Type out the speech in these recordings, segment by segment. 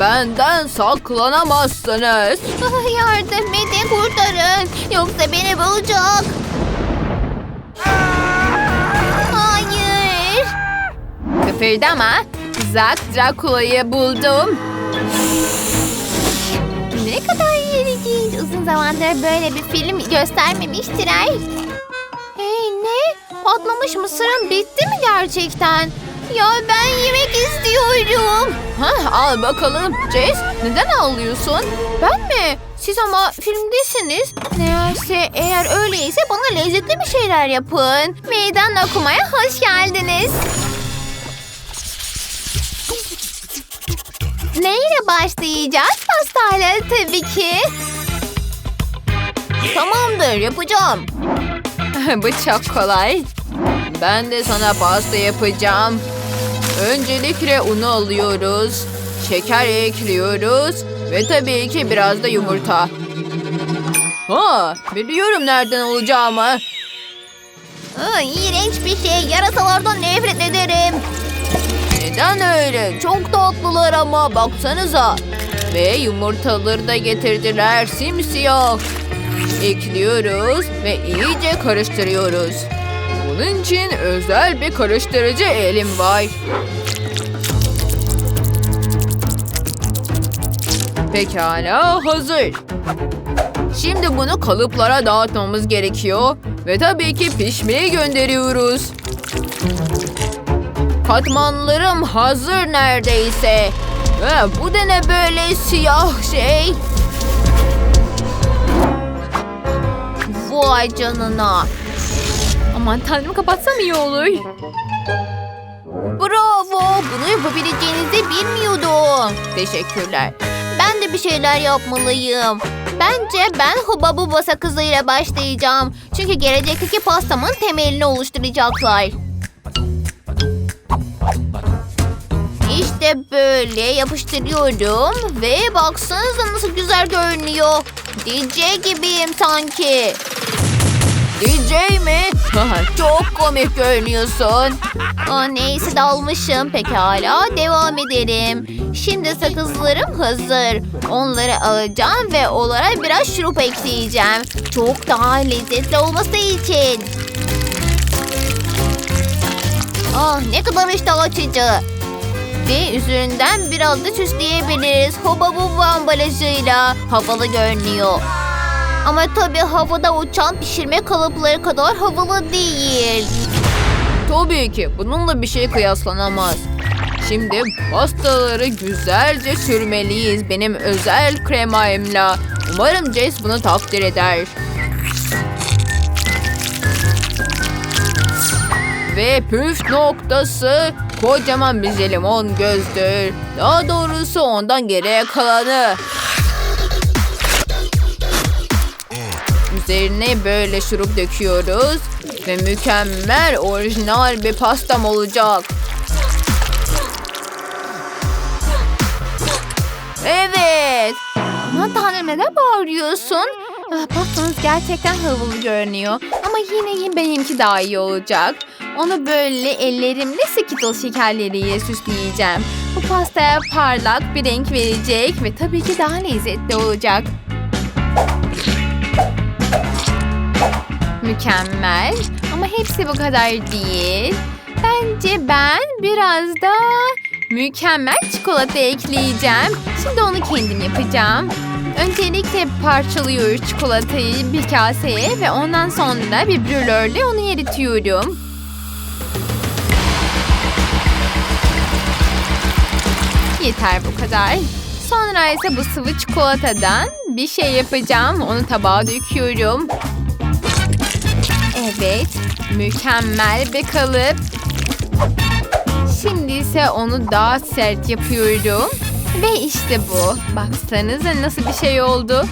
benden saklanamazsınız. Ah, Yardım edin kurtarın. Yoksa beni bulacak. Hayır. Kıpırdama. Zak Drakula'yı buldum. Ne kadar ilginç. Uzun zamandır böyle bir film göstermemiştiler. Hey ne? Patlamış mısırın bitti mi gerçekten? Ya ben yemek istiyorum. Ha, al bakalım. Jace neden ağlıyorsun? Ben mi? Siz ama filmdesiniz. Neyse eğer öyleyse bana lezzetli bir şeyler yapın. Meydan okumaya hoş geldiniz. Neyle başlayacağız? Pastayla tabii ki. Tamamdır yapacağım. Bu çok kolay. Ben de sana pasta yapacağım. Öncelikle unu alıyoruz. Şeker ekliyoruz. Ve tabii ki biraz da yumurta. Ha, biliyorum nereden olacağımı. Aa, iğrenç bir şey. Yarasalardan nefret ederim. Neden öyle? Çok tatlılar ama baksanıza. Ve yumurtaları da getirdiler simsiyah. Ekliyoruz ve iyice karıştırıyoruz. Bunun için özel bir karıştırıcı elim var. Pekala hazır. Şimdi bunu kalıplara dağıtmamız gerekiyor. Ve tabii ki pişmeye gönderiyoruz. Katmanlarım hazır neredeyse. Ha, bu da ne böyle siyah şey? Vay canına. Aman tanrım kapatsam iyi olur. Bravo. Bunu yapabileceğinizi bilmiyordum. Teşekkürler. Ben de bir şeyler yapmalıyım. Bence ben Huba Buba sakızıyla başlayacağım. Çünkü gelecekteki pastamın temelini oluşturacaklar. İşte böyle yapıştırıyorum ve baksanıza nasıl güzel görünüyor. DJ gibiyim sanki. DJ mi? Çok komik görünüyorsun. Aa, neyse dalmışım. Pekala devam edelim. Şimdi sakızlarım hazır. Onları alacağım ve onlara biraz şurup ekleyeceğim. Çok daha lezzetli olması için. Ah ne kadar iştah açıcı. Ve üzerinden biraz da süsleyebiliriz. Hoba buba ambalajıyla. Havalı görünüyor. Ama tabii havada uçan pişirme kalıpları kadar havalı değil. Tabii ki bununla bir şey kıyaslanamaz. Şimdi pastaları güzelce sürmeliyiz benim özel kremayımla. Umarım Jess bunu takdir eder. Ve püf noktası kocaman bir jelibon gözdür. Daha doğrusu ondan geriye kalanı. Üzerine böyle şurup döküyoruz. Ve mükemmel orijinal bir pastam olacak. Evet. Aman tanrım neden bağırıyorsun? Ah, pastanız gerçekten havalı görünüyor. Ama yine benimki daha iyi olacak. Onu böyle ellerimle Skittles şekerleriyle süsleyeceğim. Bu pastaya parlak bir renk verecek ve tabii ki daha lezzetli olacak. Mükemmel. Ama hepsi bu kadar değil. Bence ben biraz da mükemmel çikolata ekleyeceğim. Şimdi onu kendim yapacağım. Öncelikle parçalıyoruz çikolatayı bir kaseye ve ondan sonra bir brülörle onu eritiyorum. Yeter bu kadar. Sonra ise bu sıvı çikolatadan bir şey yapacağım. Onu tabağa döküyorum. Evet, mükemmel bir kalıp. Şimdi ise onu daha sert yapıyorum. Ve işte bu. Baksanıza nasıl bir şey oldu.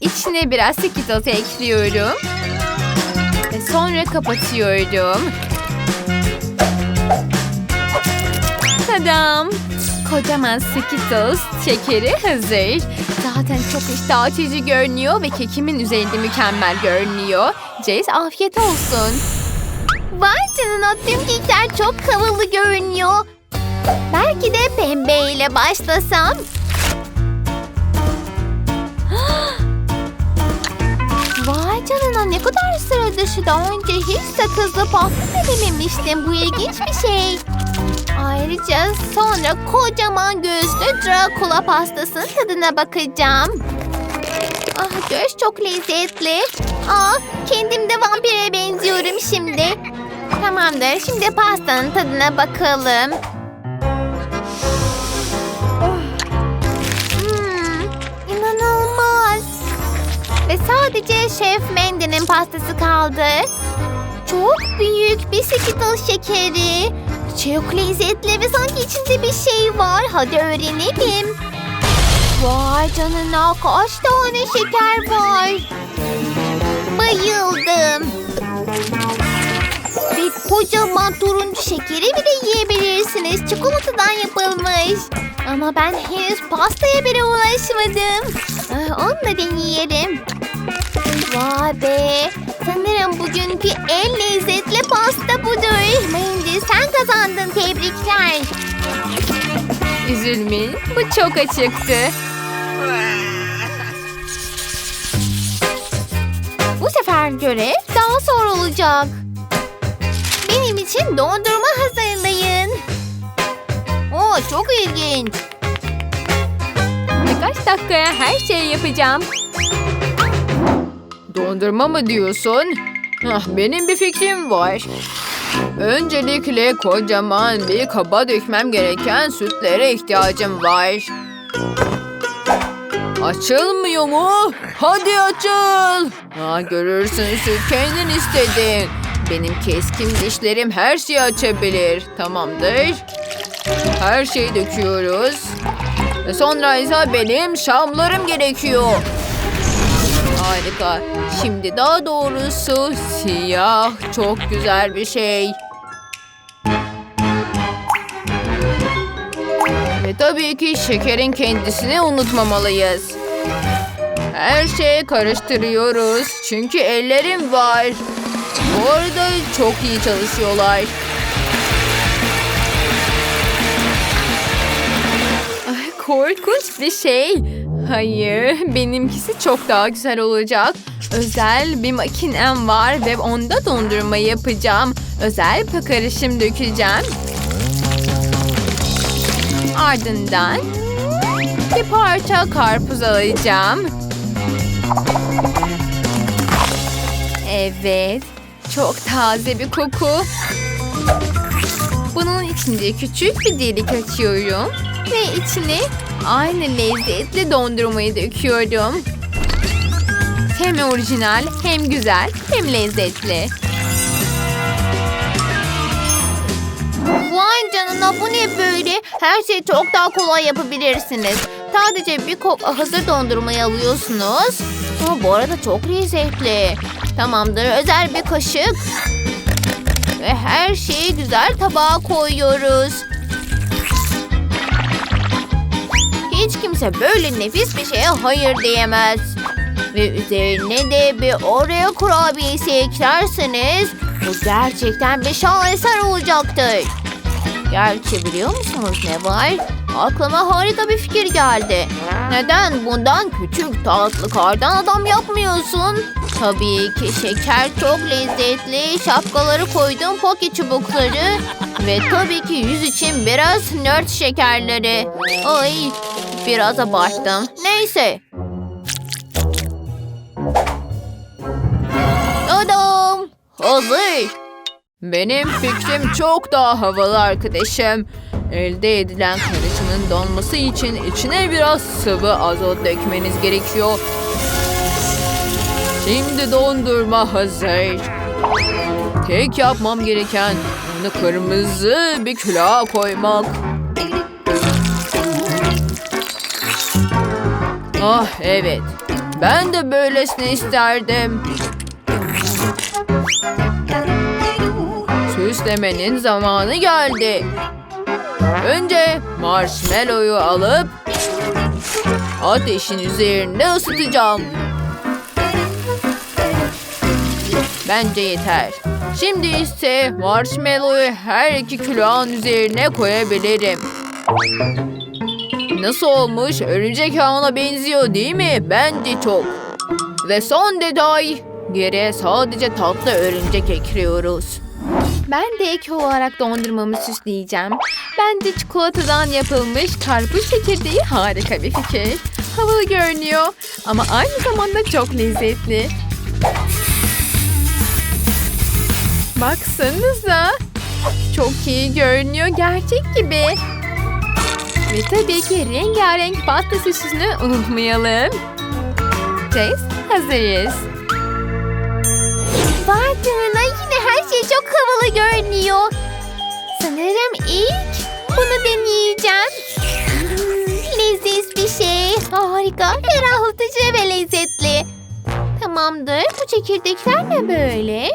İçine biraz Skittles ekliyorum. Ve sonra kapatıyorum. Tadam! Kocaman Skittles şekeri hazır. Zaten çok iştah açıcı görünüyor ve kekimin üzerinde mükemmel görünüyor. Jace afiyet olsun. Vay canına tüm kekler çok havalı görünüyor. Belki de pembe pembe ile başlasam? Vay canına ne kadar sıra dışı. Daha önce hiç sakızlı pasta denememiştim. Bu ilginç bir şey. Ayrıca sonra kocaman gözlü Dracula pastasının tadına bakacağım. Ah göz çok lezzetli. Aa kendim de vampire benziyorum şimdi. Tamamdır şimdi pastanın tadına bakalım. Hmm, inanılmaz. Ve sadece Şef Mendy'nin pastası kaldı. Çok büyük bir skittles şekeri. Çok lezzetli ve sanki içinde bir şey var. Hadi öğrenelim. Vay canına kaç tane şeker var. Bayıldım. Ve kocaman turuncu şekeri bile yiyebilirsiniz. Çikolatadan yapılmış. Ama ben henüz pastaya bile ulaşmadım. Ah, Onu da deneyelim. Vay be. Sanırım bugünkü en lezzetli pasta budur. Mandy sen kazandın tebrikler. Üzülmeyin. Bu çok açıktı. Bu sefer görev daha zor olacak. Benim için dondurma hazırlayın. Oo çok ilginç. Birkaç dakikaya her şeyi yapacağım. Dondurma mı diyorsun? Ah, benim bir fikrim var. Öncelikle kocaman bir kaba dökmem gereken sütlere ihtiyacım var. Açılmıyor mu? Hadi açıl. Ha, görürsün süt kendin istedin. Benim keskin dişlerim her şeyi açabilir. Tamamdır. Her şeyi döküyoruz. Sonra ise benim şamlarım gerekiyor. Harika. Şimdi daha doğrusu siyah çok güzel bir şey. Ve tabii ki şekerin kendisini unutmamalıyız. Her şeyi karıştırıyoruz çünkü ellerim var. Bu arada çok iyi çalışıyorlar. Ay, korkunç bir şey. Hayır, benimkisi çok daha güzel olacak. Özel bir makinem var ve onda dondurma yapacağım. Özel bir karışım dökeceğim. Ardından bir parça karpuz alacağım. Evet, çok taze bir koku. Bunun içinde küçük bir delik açıyorum ve içine aynı lezzetli dondurmayı döküyorum. Hem orijinal, hem güzel, hem lezzetli. Vay canına bu ne böyle? Her şeyi çok daha kolay yapabilirsiniz. Sadece bir kop hazır dondurmayı alıyorsunuz. Ama bu arada çok lezzetli. Tamamdır özel bir kaşık. Ve her şeyi güzel tabağa koyuyoruz. Hiç kimse böyle nefis bir şeye hayır diyemez. Ve üzerine de bir Oreo kurabiyesi eklerseniz bu gerçekten bir şaheser olacaktır. Gerçi biliyor musunuz ne var? Aklıma harika bir fikir geldi. Neden bundan küçük tatlı kardan adam yapmıyorsun? Tabii ki şeker çok lezzetli. Şapkaları koydum poki çubukları. Ve tabii ki yüz için biraz nört şekerleri. Ay biraz abarttım. Neyse. Adam hazır. Benim fikrim çok daha havalı arkadaşım. Elde edilen karışımın donması için içine biraz sıvı azot dökmeniz gerekiyor. Şimdi dondurma hazır. Tek yapmam gereken onu kırmızı bir külaha koymak. Ah evet. Ben de böylesini isterdim. Süslemenin zamanı geldi. Önce marshmallow'u alıp ateşin üzerinde ısıtacağım. Bence yeter. Şimdi ise marshmallow'u her iki külahın üzerine koyabilirim. Nasıl olmuş? Örümcek ağına benziyor değil mi? Bence çok. Ve son detay. Geriye sadece tatlı örümcek ekliyoruz. Ben de ek olarak dondurmamı süsleyeceğim. Bence çikolatadan yapılmış karpuz çekirdeği harika bir fikir. Havalı görünüyor ama aynı zamanda çok lezzetli. Baksanıza. Çok iyi görünüyor gerçek gibi. Ve tabii ki rengarenk pasta süsünü unutmayalım. Jace hazırız. Vay yine her şey çok havalı görünüyor. Sanırım ilk bunu deneyeceğim. Hmm, leziz bir şey. Harika, ferahlatıcı ve lezzetli. Tamamdır. Bu çekirdekler ne böyle?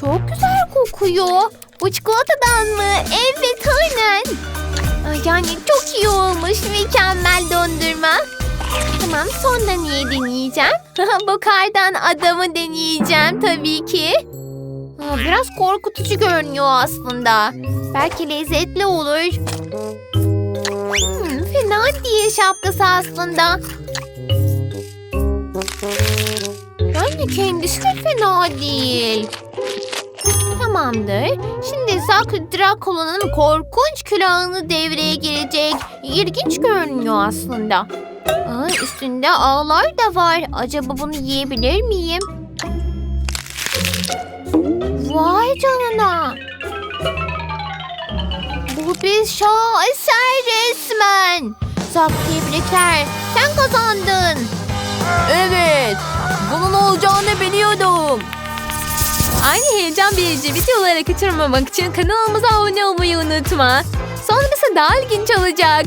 Çok güzel kokuyor. Bu çikolatadan mı? Evet aynen. Mükemmel dondurma. Tamam sonra niye deneyeceğim? Bu kardan adamı deneyeceğim tabii ki. Biraz korkutucu görünüyor aslında. Belki lezzetli olur. Hmm, fena değil şapkası aslında. Yani kendisi de fena değil. Tamamdır. Şimdi Zack Dracula'nın korkunç külahını devreye girecek. İlginç görünüyor aslında. Aa, üstünde ağlar da var. Acaba bunu yiyebilir miyim? Vay canına. Bu bir şaheser resmen. Zack tebrikler. Sen kazandın. Evet. Bunun olacağını biliyordum. Aynı heyecan verici videoları kaçırmamak için kanalımıza abone olmayı unutma. Sonrası daha ilginç olacak.